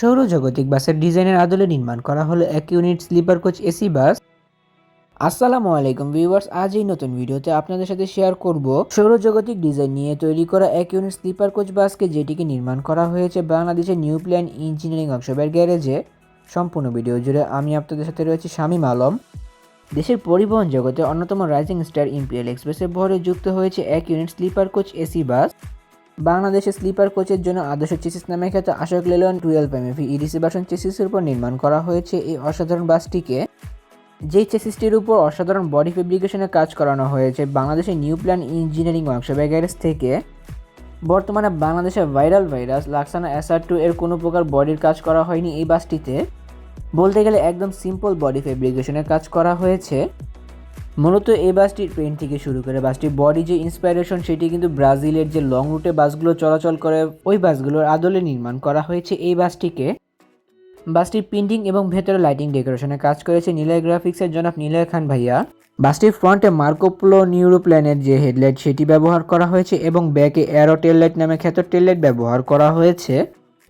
সৌরজাগতিক বাসের ডিজাইনের আদলে নির্মাণ করা হলো এক unit sleeper coach AC bus. আসসালামু আলাইকুম ভিউয়ার্স, আজ এই নতুন ভিডিওতে আপনাদের সাথে শেয়ার করব সৌরজাগতিক ডিজাইন নিয়ে তৈরি করা এক ইউনিট স্লিপার কোচ বাসকে, যেটিকে নির্মাণ করা হয়েছে বাংলাদেশের নিউ প্ল্যান ইঞ্জিনিয়ারিং ওয়ার্কশপের গ্যারেজে। সম্পূর্ণ ভিডিও জুড়ে আমি আপনাদের সাথে রয়েছি শামীম আলম। দেশের পরিবহন জগতে অন্যতম রাইজিং স্টার ইম্পিরিয়াল এক্সপ্রেসের ভরে যুক্ত হয়েছে এক unit sleeper coach AC bus. বাংলাদেশে স্লিপার কোচের জন্য আদর্শ চেসিস নামে খ্যাত আশোক লেলন টুয়েলভ এমএফি ইডিসি ভার্সন চেসিসের উপর নির্মাণ করা হয়েছে এই অসাধারণ বাসটিকে। যেই চেসিসটির উপর অসাধারণ বডি ফেব্রিকেশনের কাজ করানো হয়েছে বাংলাদেশের new plan engineering workshop garage থেকে। বর্তমানে বাংলাদেশের ভাইরাল ভাইরাস লাক্সানা এসআর টু এর কোনো প্রকার বডির কাজ করা হয়নি এই বাসটিতে। বলতে গেলে একদম সিম্পল বডি ফেব্রিকেশনের কাজ করা হয়েছে। মূলত এই বাসটির ট্রেন থেকে শুরু করে বাসটির বডি যে ইন্সপাইরেশন সেটি কিন্তু ব্রাজিলের যে লং রুটে বাসগুলো চলাচল করে, ওই বাসগুলোর আদলে নির্মাণ করা হয়েছে এই বাসটিকে। বাসটির প্রিন্টিং এবং ভেতরে লাইটিং ডেকোরেশনে কাজ করেছে নিলয় গ্রাফিক্সের জনাব নিলয় খান ভাইয়া। বাসটির ফ্রন্টে মার্কোপ্লো নিউরোপ্ল্যানের যে হেডলাইট সেটি ব্যবহার করা হয়েছে এবং ব্যাকে অ্যারো টেললাইট নামে খ্যাত টেললাইট ব্যবহার করা হয়েছে।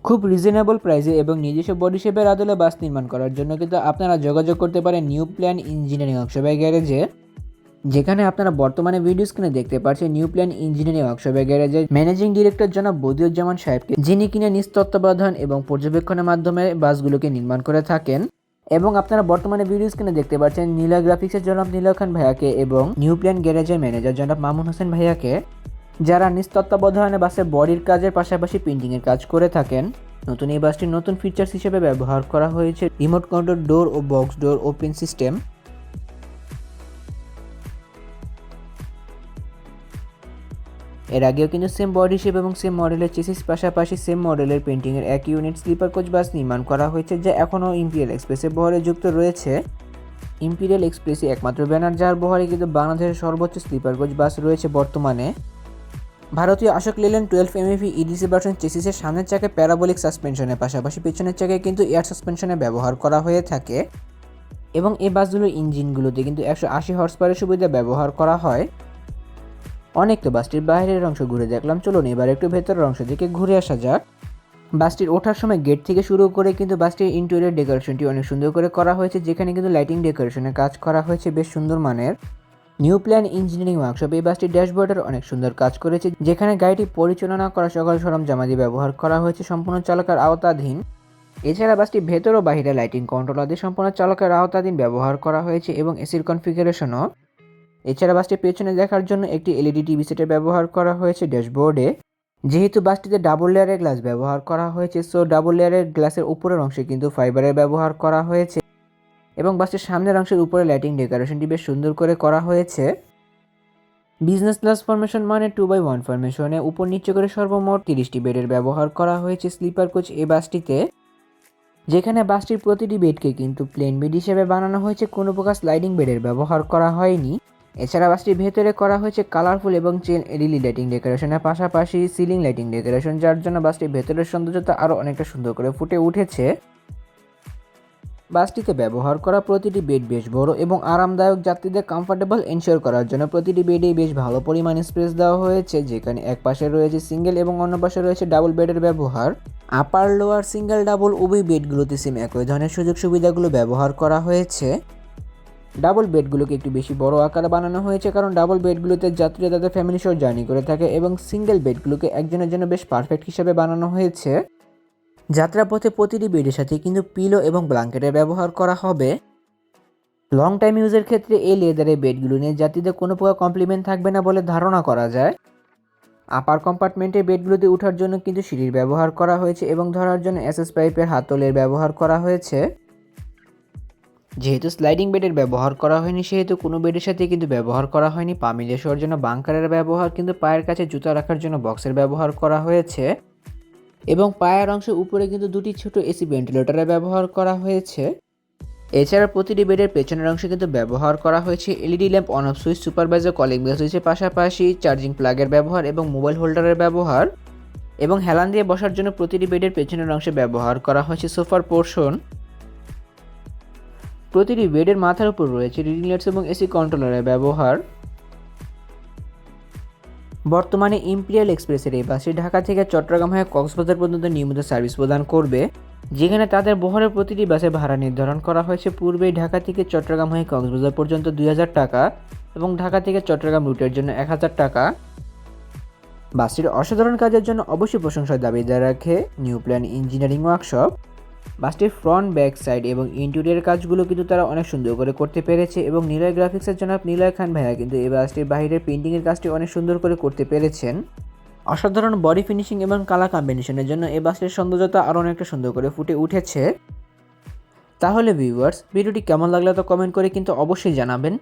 খুব রিজনেবল প্রাইসে এবং নিজস্ব বডি শেপের আদলে বাস নির্মাণ করার জন্য কিন্তু আপনারা যোগাযোগ করতে পারেন নিউ প্ল্যান ইঞ্জিনিয়ারিং ওয়ার্কশপের গ্যারেজে। যেখানে আপনারা বর্তমানে ভিডিও স্ক্রিনে দেখতে পাচ্ছেন নিউ প্ল্যান ইঞ্জিনিয়ারিং ওয়ার্কশপের গ্যারেজের ম্যানেজিং ডিরেক্টর জনাব বদিউজ্জামান সাহেবকে, যিনি কিনা নিজ তত্ত্বাবধান এবং পর্যবেক্ষণের মাধ্যমে বাসগুলোকে নির্মাণ করে থাকেন। এবং আপনারা বর্তমানে ভিডিও স্ক্রিনে দেখতে পাচ্ছেন নীলা গ্রাফিক্সের জনাব নীলা খান ভাইয়াকে এবং নিউ প্ল্যান গ্যারেজের ম্যানেজার জনাব মামুন হোসেন ভাইয়াকে, যারা নিজ তত্ত্বাবধানে বাসের বডির কাজের পাশাপাশি প্রিন্টিংয়ের কাজ করে থাকেন। নতুন এই বাসটির নতুন ফিচার্স হিসেবে ব্যবহার করা হয়েছে। রিমোট কন্ট্রোল ডোর ও বক্স ডোর ওপেন সিস্টেম এর আগেও কিন্তু সেম বডি শেপ এবং সেম মডেলের চেসিস পাশাপাশি সেম মডেলের পেন্টিংয়ের এক ইউনিট স্লিপার কোচ বাস নির্মাণ করা হয়েছে, যা এখনও ইম্পিরিয়াল এক্সপ্রেসের বহরে যুক্ত রয়েছে। ইম্পিরিয়াল এক্সপ্রেসই একমাত্র ব্যানার যার বহরে কিন্তু বাংলাদেশের সর্বোচ্চ স্লিপার কোচ বাস রয়েছে বর্তমানে। ভারতীয় Ashok Leyland twelve MAV EDC version চেসিসের সামনের চাকে প্যারাবলিক সাসপেনশনের পাশাপাশি পেছনের চাকে কিন্তু এয়ার সাসপেনশনে ব্যবহার করা হয়ে থাকে। এবং এই বাসগুলোর ইঞ্জিনগুলোতে কিন্তু একশো আশি হর্স পাওয়ারের সুবিধা ব্যবহার করা হয়। অনেক তো বাসটির বাইরের অংশ ঘুরে দেখলাম। চলুন এবার একটু ভেতরের অংশ থেকে ঘুরে আসা যাক। বাসটির ওঠার সময় গেট থেকে শুরু করে কিন্তু বাসটির ইন্টেরিয়র ডেকোরেশনটি অনেক সুন্দর করে করা হয়েছে। যেখানে কিন্তু লাইটিং ডেকোরেশনের কাজ করা হয়েছে, বেশ সুন্দর মানের। নিউ প্ল্যান ইঞ্জিনিয়ারিং ওয়ার্কশপ এই বাসটির ড্যাশবোর্ডের অনেক সুন্দর কাজ করেছে। যেখানে গাড়িটি পরিচালনা করা, সকল সরঞ্জামাদি ব্যবহার করা হয়েছে সম্পূর্ণ চালকের আওতাধীন। এছাড়া বাসটি ভেতর ও বাহিরে লাইটিং কন্ট্রোল আদি সম্পূর্ণ চালকের আওতাধীন ব্যবহার করা হয়েছে এবং এসির কনফিগারেশনও এছাড়া বাসটির পেছনে দেখার জন্য একটি এলইডি টিভি সেটের ব্যবহার করা হয়েছে ড্যাশবোর্ডে। যেহেতু বাসটিতে ডাবল লেয়ারের গ্লাস ব্যবহার করা হয়েছে, সো ডাবল লেয়ারের গ্লাসের উপরের অংশে কিন্তু ফাইবারের ব্যবহার করা হয়েছে এবং বাসটির সামনের অংশের উপরে লাইটিং ডেকোরেশনটি বেশ সুন্দর করে করা হয়েছে। বিজনেস ক্লাস ফরমেশন মানে টু বাই ওয়ান ফরমেশনে উপর নিচে করে সর্বমোট তিরিশটি বেডের ব্যবহার করা হয়েছে স্লিপার কোচ এই বাসটিতে, যেখানে বাসটির প্রতিটি বেডকে কিন্তু প্লেন বেড হিসেবে বানানো হয়েছে। কোনো প্রকার স্লাইডিং বেডের ব্যবহার করা হয়নি। এছাড়া বাসটির ভেতরে করা হয়েছে কালারফুল এবং চেন এলইডি লাইটিং ডেকোরেশনের পাশাপাশি সিলিং লাইটিং ডেকোরেশন যার জন্য বাসটির ভেতরের সৌন্দর্যতা আরও অনেকটা সুন্দর করে ফুটে উঠেছে। বাসটিতে ব্যবহার করা প্রতিটি বেড বেশ বড় এবং আরামদায়ক, যাত্রীদের কমফোর্টেবল এনশিওর করার জন্য প্রতিটি বেডেই বেশ ভালো পরিমাণ স্পেস দেওয়া হয়েছে, যেখানে এক পাশে রয়েছে সিঙ্গেল এবং অন্য পাশে রয়েছে ডাবল বেডের ব্যবহার। আপার লোয়ার সিঙ্গেল ডাবল উভয় বেডগুলোতে সিম একই ধরনের সুযোগ সুবিধাগুলো ব্যবহার করা হয়েছে। ডাবল বেডগুলোকে একটু বেশি বড় আকারে বানানো হয়েছে কারণ ডাবল বেডগুলোতে যাত্রীরা তাদের ফ্যামিলি সহ জার্নি করে থাকে এবং সিঙ্গেল বেডগুলোকে একজনের জন্য বেশ পারফেক্ট হিসাবে বানানো হয়েছে। যাত্রাপথে প্রতিটি বেডের সাথে কিন্তু পিলো এবং ব্ল্যাঙ্কেটের ব্যবহার করা হবে। লং টাইম ইউজের ক্ষেত্রে এই লেদারের বেডগুলো নিয়ে যাত্রীদের কোনো প্রকার কমপ্লিমেন্ট থাকবে না বলে ধারণা করা যায়। আপার কম্পার্টমেন্টের বেডগুলোতে ওঠার জন্য কিন্তু সিঁড়ির ব্যবহার করা হয়েছে এবং ধরার জন্য এসএস পাইপের হাতলের ব্যবহার করা হয়েছে। যেহেতু স্লাইডিং বেডের ব্যবহার করা হয়নি, সেহেতু কোনো বেডের সাথে কিন্তু ব্যবহার করা হয়নি। পা মিলে শোয়ার জন্য বাংকারের ব্যবহার, কিন্তু পায়ের কাছে জুতা রাখার জন্য বক্সের ব্যবহার করা হয়েছে। এবং পায়ের অংশের উপরে কিন্তু দুটি ছোট এসি ভেন্টিলেটরের ব্যবহার করা হয়েছে। এছাড়া প্রতিটি বেডের পেছনের অংশে কিন্তু ব্যবহার করা হয়েছে। LED lamp on off switch supervisor calling bell সুইচের পাশাপাশি চার্জিং প্লাগের ব্যবহার এবং মোবাইল হোল্ডারের ব্যবহার। এবং হেলান দিয়ে বসার জন্য প্রতিটি বেডের পেছনের অংশে ব্যবহার করা হয়েছে। সোফার পোর্শন প্রতিটি বেডের মাথার উপর রয়েছে রিডিং লাইটস এবং এসি কন্ট্রোলারের ব্যবহার। বর্তমানে ইম্পিরিয়াল এক্সপ্রেসের এই বাসটি ঢাকা থেকে চট্টগ্রাম হয়ে কক্সবাজার পর্যন্ত নিয়মিত সার্ভিস প্রদান করবে, যেখানে তাদের বহরের প্রতিটি বাসে ভাড়া নির্ধারণ করা হয়েছে। পূর্বেই ঢাকা থেকে চট্টগ্রাম হয়ে কক্সবাজার পর্যন্ত দুই হাজার টাকা এবং ঢাকা থেকে চট্টগ্রাম রুটের জন্য এক হাজার টাকা। বাসটির অসাধারণ কাজের জন্য অবশ্যই প্রশংসার দাবিদার রাখে নিউ প্ল্যান ইঞ্জিনিয়ারিং ওয়ার্কশপ। বাসটির ফ্রন্ট ব্যাক সাইড এবং ইন্টেরিয়র কাজগুলো কিন্তু তারা অনেক সুন্দর করে করতে পেরেছে এবং নিলয় গ্রাফিক্সের জন্য নিলয় খান ভাইয়া কিন্তু এই বাসটির বাইরের পেন্টিংয়ের কাজটি অনেক সুন্দর করে করতে পেরেছেন। অসাধারণ বডি ফিনিশিং এবং কালার কম্বিনেশনের জন্য এই বাসটির সৌন্দর্যতা আরও অনেকটা সুন্দর করে ফুটে উঠেছে। তাহলে ভিউয়ার্স ভিডিওটি কেমন লাগল তো কমেন্ট করে কিন্তু অবশ্যই জানাবেন।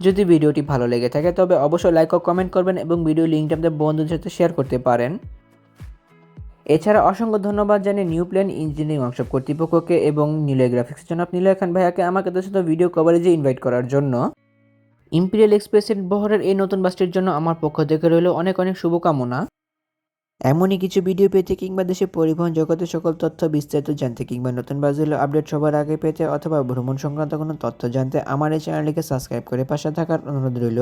যদি ভিডিওটি ভালো লেগে থাকে তবে অবশ্যই লাইক ও কমেন্ট করবেন এবং ভিডিও লিঙ্কটা আপনাদের বন্ধুদের সাথে শেয়ার করতে পারেন। এছাড়া অসংখ্য ধন্যবাদ জানিয়ে নিউ প্ল্যান ইঞ্জিনিয়ারিং ওয়ার্কশপ কর্তৃপক্ষকে এবং নিলয় গ্রাফিক্স জনাব নিলয় খান ভাইয়াকে আমাকে তাদের সাথে ভিডিও কভারেজে ইনভাইট করার জন্য। ইম্পিরিয়াল এক্সপ্রেসের বহরের এই নতুন বাসটির জন্য আমার পক্ষ থেকে রইল অনেক অনেক শুভকামনা। এমনই কিছু ভিডিও পেতে কিংবা দেশে পরিবহন জগতের সকল তথ্য বিস্তারিত জানতে কিংবা নতুন বাসগুলো আপডেট সবার আগে পেতে অথবা ভ্রমণ সংক্রান্ত কোনো তথ্য জানতে আমার এই চ্যানেলটিকে সাবস্ক্রাইব করে পাশে থাকার অনুরোধ রইল।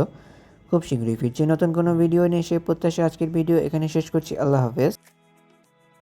খুব শীঘ্রই ফিরছি নতুন কোনো ভিডিও নিয়ে, সেই প্রত্যাশা আজকের ভিডিও এখানে শেষ করছি। আল্লাহ হাফেজ।